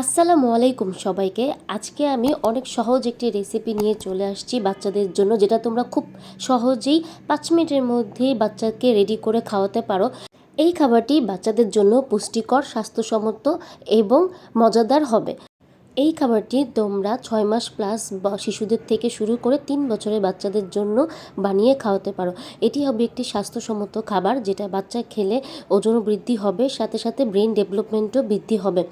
আসসালামু আলাইকুম সবাইকে। আজকে আমি অনেক সহজ একটি রেসিপি নিয়ে চলে আসছি বাচ্চাদের জন্য, যেটা তোমরা খুব সহজেই পাঁচ মিনিটের মধ্যেই বাচ্চাকে রেডি করে খাওয়াতে পারো। এই খাবারটি বাচ্চাদের জন্য পুষ্টিকর, স্বাস্থ্যসম্মত এবং মজাদার হবে। এই খাবারটি তোমরা ছয় মাস প্লাস শিশুদের থেকে শুরু করে তিন বছরের বাচ্চাদের জন্য বানিয়ে খাওয়াতে পারো। এটি হবে একটি স্বাস্থ্যসম্মত খাবার, যেটা বাচ্চা খেলে ওজন বৃদ্ধি হবে, সাথে সাথে ব্রেন ডেভেলপমেন্টও বৃদ্ধি হবে।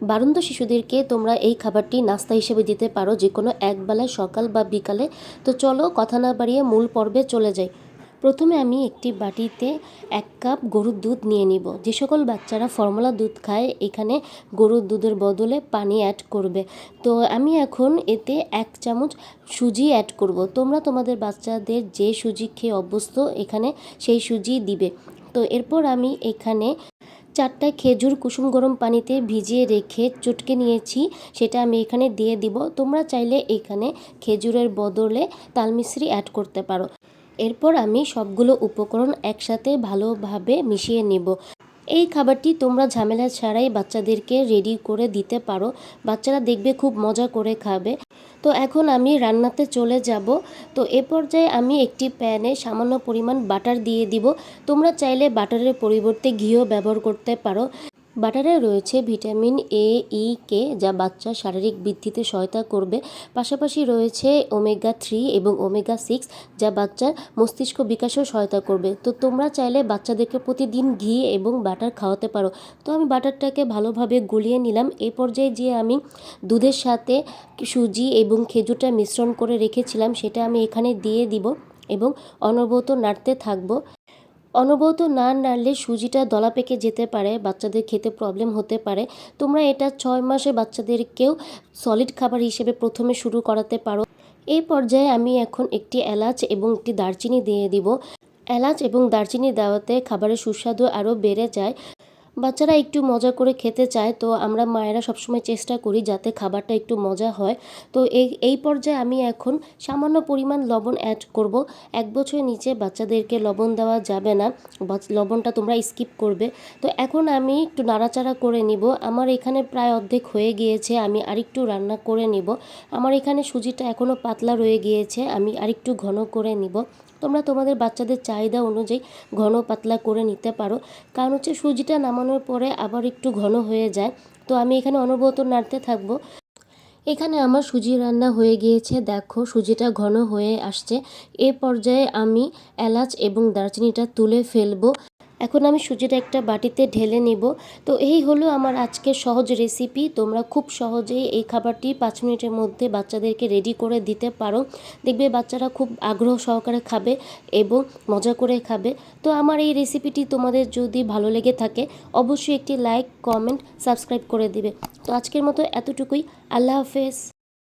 বারন্ত শিশুদেরকে তোমরা এই খাবারটি নাস্তা হিসেবে দিতে পারো যে কোনো একবেলায় সকাল বা বিকালে। তো চলো কথা না বাড়িয়ে মূল পর্বে চলে যাই। প্রথমে আমি একটি বাটিতে এক কাপ গরুর দুধ নিয়ে নিব। যে সকল বাচ্চারা ফর্মুলা দুধ খায়, এখানে গরুর দুধের বদলে পানি অ্যাড করবে। তো আমি এখন এতে এক চামচ সুজি অ্যাড করব। তোমরা তোমাদের বাচ্চাদের যে সুজি খেয়ে অভ্যস্ত, এখানে সেই সুজি দিবে। তো এরপর আমি এখানে চারটা খেজুর কুসুম গরম পানিতে ভিজিয়ে রেখে চটকে নিয়েছি, সেটা আমি এখানে দিয়ে দিব। তোমরা চাইলে এখানে খেজুরের বদলে তালমিশ্রি অ্যাড করতে পারো। এরপর আমি সবগুলো উপকরণ একসাথে ভালোভাবে মিশিয়ে নেব। এই খাবারটি তোমরা ঝামেলা ছাড়াই বাচ্চাদেরকে রেডি করে দিতে পারো। বাচ্চারা দেখবে খুব মজা করে খাবে। তো এখন আমি রান্নাতে চলে যাব। তো এ পর্যায়ে আমি একটি প্যানে সামান্য পরিমাণ বাটার দিয়ে দিব। তোমরা চাইলে বাটারের পরিবর্তে ঘিও ব্যবহার করতে পারো। বাটারে রয়েছে ভিটামিন এ ই কে যা বাচ্চার শারীরিক বৃদ্ধিতে সহায়তা করবে। পাশাপাশি রয়েছে ওমেগা থ্রি এবং ওমেগা সিক্স যা বাচ্চার মস্তিষ্ক বিকাশেও সহায়তা করবে। তো তোমরা চাইলে বাচ্চাদেরকে প্রতিদিন ঘি এবং বাটার খাওয়াতে পারো। তো আমি বাটারটাকে ভালোভাবে গলিয়ে নিলাম। এ পর্যায়ে যে আমি দুধের সাথে সুজি এবং খেজুরটা মিশ্রণ করে রেখেছিলাম, সেটা আমি এখানে দিয়ে দিব এবং অনবরত নাড়তে থাকব। অনবরত না নাড়লে সুজিটা দলা পেকে যেতে পারে, বাচ্চাদের খেতে প্রবলেম হতে পারে। তোমরা এটা ছয় মাসে বাচ্চাদেরকেও সলিড খাবার হিসেবে প্রথমে শুরু করাতে পারো। এই পর্যায়ে আমি এখন একটি এলাচ এবং একটি দারচিনি দিয়ে দিব। এলাচ এবং দারচিনি দেওয়াতে খাবারের সুস্বাদু আরও বেড়ে যায়। বাচ্চারা একটু মজা করে খেতে চায়, তো আমরা মায়েরা সবসময় চেষ্টা করি যাতে খাবারটা একটু মজা হয়। তো এই এই পর্যায়ে আমি এখন সামান্য পরিমাণ লবণ অ্যাড করব। এক বছরের নিচে বাচ্চাদেরকে লবণ দেওয়া যাবে না লবণটা তোমরা স্কিপ করবে। তো এখন আমি একটু নাড়াচাড়া করে নিব। আমার এখানে প্রায় অর্ধেক হয়ে গিয়েছে, আমি আরেকটু রান্না করে নিব। আমার এখানে সুজিটা এখনও পাতলা রয়ে গিয়েছে, আমি আরেকটু ঘন করে নিব। তোমরা তোমাদের বাচ্চাদের চাহিদা অনুযায়ী ঘন পাতলা করে নিতে পারো। কারণ হচ্ছে সুজিটা নামানোর পরে আবার একটু ঘন হয়ে যায়। তো আমি এখানে অনবরত নাড়তে থাকব। এখানে আমার সুজি রান্না হয়ে গিয়েছে। দেখো, সুজিটা ঘন হয়ে আসছে। এ পর্যায়ে আমি এলাচ এবং দারচিনিটা তুলে ফেলব। এখন আমি সুজিটা একটা বাটিতে ঢেলে নেব। তো এই হলো আমার আজকের সহজ রেসিপি তোমরা খুব সহজেই এই খাবারটি পাঁচ মিনিটের মধ্যে বাচ্চাদেরকে রেডি করে দিতে পারো। দেখবে বাচ্চারা খুব আগ্রহ সহকারে খাবে এবং মজা করে খাবে। তো আমার এই রেসিপিটি তোমাদের যদি ভালো লেগে থাকে, অবশ্যই একটি লাইক কমেন্ট সাবস্ক্রাইব করে দিবে। তো আজকের মতো এতটুকুই। আল্লাহ হাফেজ।